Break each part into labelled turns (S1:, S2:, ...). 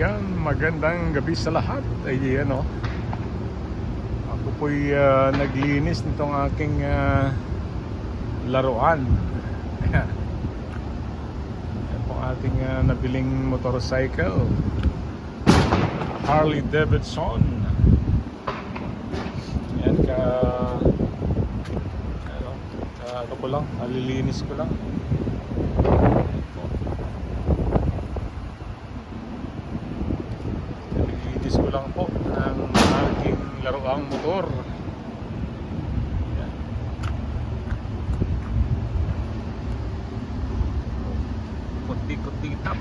S1: Yan, magandang gabi sa lahat. Ay, ano, ako po'y ah, naglinis nitong aking ah, laruan. Ayan. Yan po ating ah, nabiling motorcycle. Harley Davidson. Yan ka ano, ka, ano ko lang, alilinis ko lang. Yan po. Nililinis ko lang po ang aking laruang motor. Yan. Kunti-kunti tap.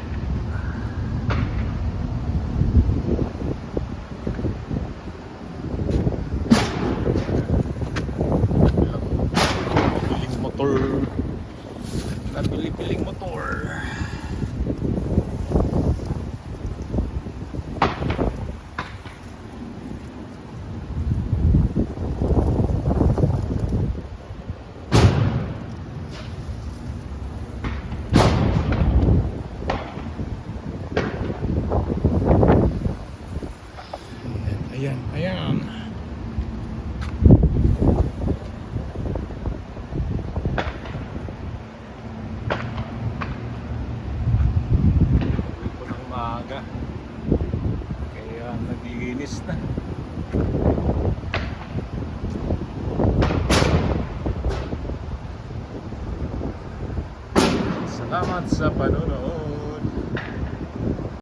S1: Nabiling motor. Nabili-biling motor. Ayan, ayan. Maaga. Kaya naglinis na. Salamat sa panonood.